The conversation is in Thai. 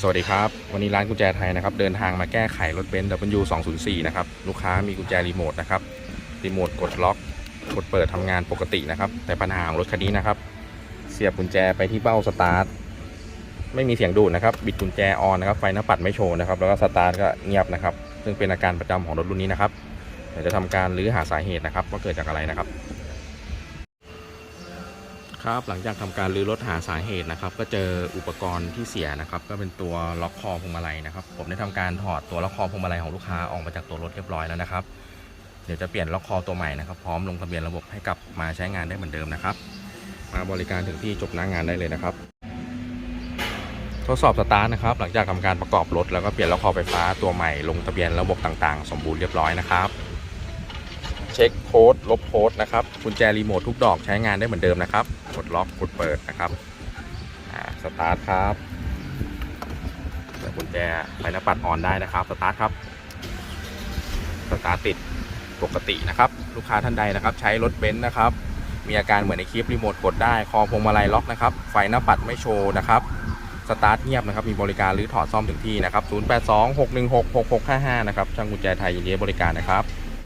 สวัสดีครับ วันนี้ร้านกุญแจไทยนะครับ เดินทางมาแก้ไขรถเบนซ์ W204 นะครับ ลูกค้ามีกุญแจรีโมทนะครับ รีโมทกดล็อก กดเปิดทำงานปกตินะครับ แต่ปัญหาของรถคันนี้นะครับ เสียบกุญแจไปที่เบ้าสตาร์ท ไม่มีเสียงดูดนะครับ บิดกุญแจออนนะครับ ไฟหน้าปัดไม่โชว์นะครับ แล้วก็สตาร์ทก็เงียบนะครับ ซึ่งเป็นอาการประจำของรถรุ่นนี้นะครับ เดี๋ยวจะทำการรื้อหาสาเหตุนะครับว่าเกิดจากอะไรนะครับ ครับหลังจากทำการรื้อรถหาสาเหตุนะครับ ก็เจออุปกรณ์ที่เสียนะครับ ก็เป็นตัวล็อกคอพวงมาลัยนะครับ ผมได้ทำการถอดตัวล็อกคอพวงมาลัยของลูกค้าออกมาจากตัวรถเรียบร้อยแล้วนะครับ เดี๋ยวจะเปลี่ยนล็อกคอตัวใหม่นะครับ พร้อมลงทะเบียนระบบให้กลับมาใช้งานได้เหมือนเดิมนะครับ มาบริการถึงที่จบหน้างานได้เลยนะครับ ทดสอบสตาร์ทนะครับ หลังจากทำการประกอบรถแล้วก็เปลี่ยนล็อกคอไฟฟ้าตัวใหม่ลงทะเบียนระบบต่างๆ สมบูรณ์เรียบร้อยนะครับ เช็คโค้ดลบโค้ดนะครับกุญแจรีโมททุกดอกใช้งานได้เหมือนเดิมนะครับกดล็อกกดเปิดนะครับสตาร์ทครับเปิดกุญแจไฟหน้าปัดออนได้นะครับสตาร์ทครับสตาร์ทติดปกตินะครับ ลูกค้าท่านใดนะครับ ใช้รถเบนซ์นะครับ มีอาการเหมือนในคลิปรีโมทกดได้คอพวงมาลัยล็อกนะครับ ไฟหน้าปัดไม่โชว์นะครับสตาร์ทเงียบนะครับ มีบริการหรือถอดซ่อมถึงที่นะครับ 0826166655 นะครับ ช่างกุญแจไทยยินดีให้บริการนะครับ